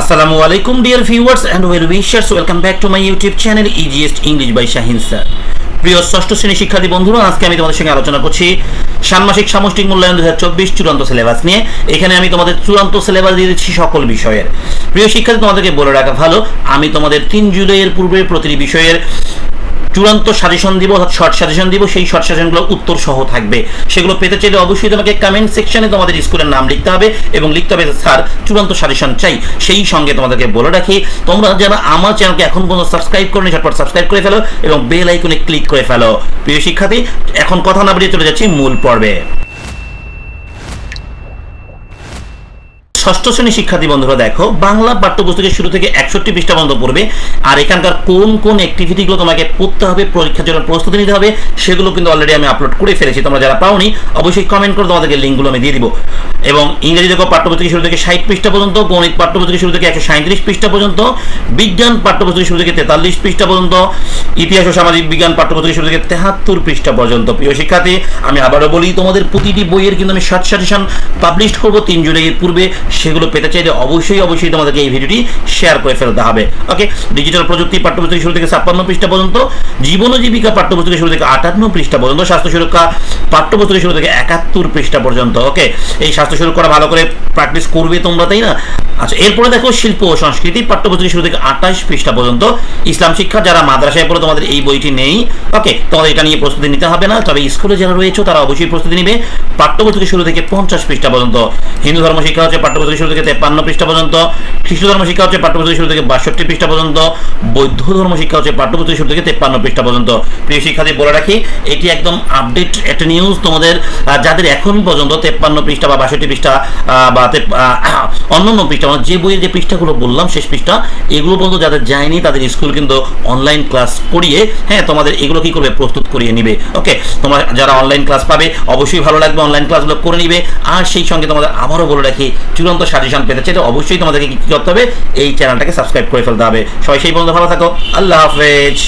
আসসালামু আলাইকুম dear viewers and well wishers welcome back to my YouTube channel easiest English by Shahin sir প্রিয় ষষ্ঠ শ্রেণি শিক্ষার্থী বন্ধুরা, আজকে আমি তোমাদের সঙ্গে আলোচনা করছি ষান্মাসিক সামষ্টিক মূল্যায়ন দু হাজার চব্বিশ চূড়ান্ত সিলেবাস নিয়ে। এখানে আমি তোমাদের চূড়ান্ত সিলেবাস দিয়ে দিচ্ছি সকল বিষয়ের। প্রিয় শিক্ষার্থী, তোমাদেরকে বলে রাখা ভালো, আমি তোমাদের তিন জুলাইয়ের পূর্বে প্রতিটি বিষয়ের চূড়ান্ত সাজেশন দিব, অর্থাৎ শর্ট সাজেশন দিব, সেই শর্ট সাজেশনগুলো উত্তর সহ থাকবে। সেগুলো পেতে চাইলে অবশ্যই তোমাকে কমেন্ট সেকশনে তোমাদের স্কুলের নাম লিখতে হবে এবং লিখতে হবে স্যার, চূড়ান্ত সাজেশন চাই। সেই সঙ্গে তোমাদেরকে বলে রাখি, তোমরা যারা আমার চ্যানেলকে এখন পর্যন্ত সাবস্ক্রাইব করনি, ঝটপট সাবস্ক্রাইব করে ফেলো এবং বেল আইকনে ক্লিক করে ফেলো। প্রিয় শিক্ষার্থী, এখন কথা না বেরিয়ে চলে যাচ্ছি মূল পর্বে। ষষ্ঠ শ্রেণি শিক্ষার্থী বন্ধুরা দেখো, বাংলা পাঠ্যপুস্তকের শুরু থেকে একষট্টি পৃষ্ঠা বন্ধ পড়বে, আর এখানকার কোন কোন অ্যাক্টিভিটিগুলো তোমাকে পড়তে হবে, পরীক্ষার জন্য প্রস্তুতি নিতে হবে, সেগুলো কিন্তু অলরেডি আমি আপলোড করে ফেলেছি, তোমরা যারা পাওনি, অবশ্যই কমেন্ট করে তোমাদেরকে লিঙ্কগুলো আমি দিয়ে দিব। এবং ইংরেজি দেখো, পাঠ্যপুস্তকের শুরু থেকে ষাট পৃষ্ঠা পর্যন্ত, গণিত পাঠ্যপুস্তকের শুরু থেকে একশো সাঁত্রিশ পৃষ্ঠা পর্যন্ত, বিজ্ঞান পাঠ্যপুস্তকের শুরু থেকে তেতাল্লিশ পৃষ্ঠা পর্যন্ত, ইতিহাস ও সামাজিক বিজ্ঞান পাঠ্যপুস্তকের শুরু থেকে তেহাত্তর পৃষ্ঠা পর্যন্ত। প্রিয় শিক্ষার্থী, আমি আবারও বলি, তোমাদের প্রতিটি বইয়ের কিন্তু আমি শর্ট সাজেশন পাবলিশ করব, তিন জুলাইয়ের পূর্বে সেগুলো পেতে চাইলে অবশ্যই অবশ্যই তোমাদেরকে এই ভিডিওটি শেয়ার করে ফেলতে হবে। ওকে ডিজিটাল প্রযুক্তি পাঠ্যপুস্তক শুরু থেকে ছাপ্পান্ন পৃষ্ঠা পর্যন্ত, জীবন জীবিকা পাঠ্যপুস্তকের শুরু থেকে আটান্ন পৃষ্ঠা পর্যন্ত, স্বাস্থ্য সুরক্ষা পাঠ্যপুস্তকের শুরু থেকে একাত্তর পৃষ্ঠা পর্যন্ত। ওকে এই স্বাস্থ্য সুরক্ষা ভালো করে প্র্যাকটিস করবে তোমরা, তাই না? আচ্ছা এরপরে দেখো শিল্প ও সংস্কৃতি পাঠ্যপুস্তকের শুরু থেকে আঠাশ পৃষ্ঠা পর্যন্ত। ইসলাম শিক্ষা, যারা মাদ্রাসায় পড়ে, তোমাদের এই বইটি নেই। ওকে তোমাদের এটা নিয়ে প্রস্তুতি নিতে হবে না, তবে স্কুলে যারা রয়েছে, তারা অবশ্যই প্রস্তুতি নিবে। পাঠ্যপুস্তকের শুরু থেকে পঞ্চাশ পৃষ্ঠা পর্যন্ত। হিন্দু ধর্ম শিক্ষা হচ্ছে পাঠ্যপুস্তকের শুরু থেকে তেপান্ন পৃষ্ঠা পর্যন্ত, খ্রিস্ট ধর্ম শিক্ষা হচ্ছে পাঠ্যপুস্তকের শুরু থেকে বাষট্টি পৃষ্ঠা পর্যন্ত, বৌদ্ধ ধর্ম শিক্ষা হচ্ছে পাঠ্যপুস্তকের শুরু থেকে তেপান্ন পৃষ্ঠা পর্যন্ত। প্রিয় শিক্ষার্থী, বলে রাখি, এটি একদম আপডেট একটা নিউজ তোমাদের যাদের এখন পর্যন্ত তেপ্পান্ন পৃষ্ঠা বা বাষট্টি পৃষ্ঠা বা অন্যান্য পৃষ্ঠা মানে যে বইয়ের যে পৃষ্ঠাগুলো বললাম, শেষ পৃষ্ঠা, এগুলো পর্যন্ত যাদের যায়নি, তাদের স্কুল কিন্তু অনলাইন ক্লাস করিয়ে হ্যাঁ তোমাদের এগুলো কি করবে? প্রস্তুত করিয়ে নিবে। ওকে তোমরা যারা অনলাইন ক্লাস পাবে, অবশ্যই ভালো লাগবে অনলাইন ক্লাসগুলো করে নিবে। আর সেই সঙ্গে তোমাদের আবারও বলে রাখি, চূড়ান্ত সাজেশন পেতে চাইলে অবশ্যই তোমাদেরকে কি করতে হবে? এই চ্যানেলটাকে সাবস্ক্রাইব করে ফেলতে হবে। সবাই সেই পর্যন্ত ভালো থাকো। আল্লাহ হাফেজ।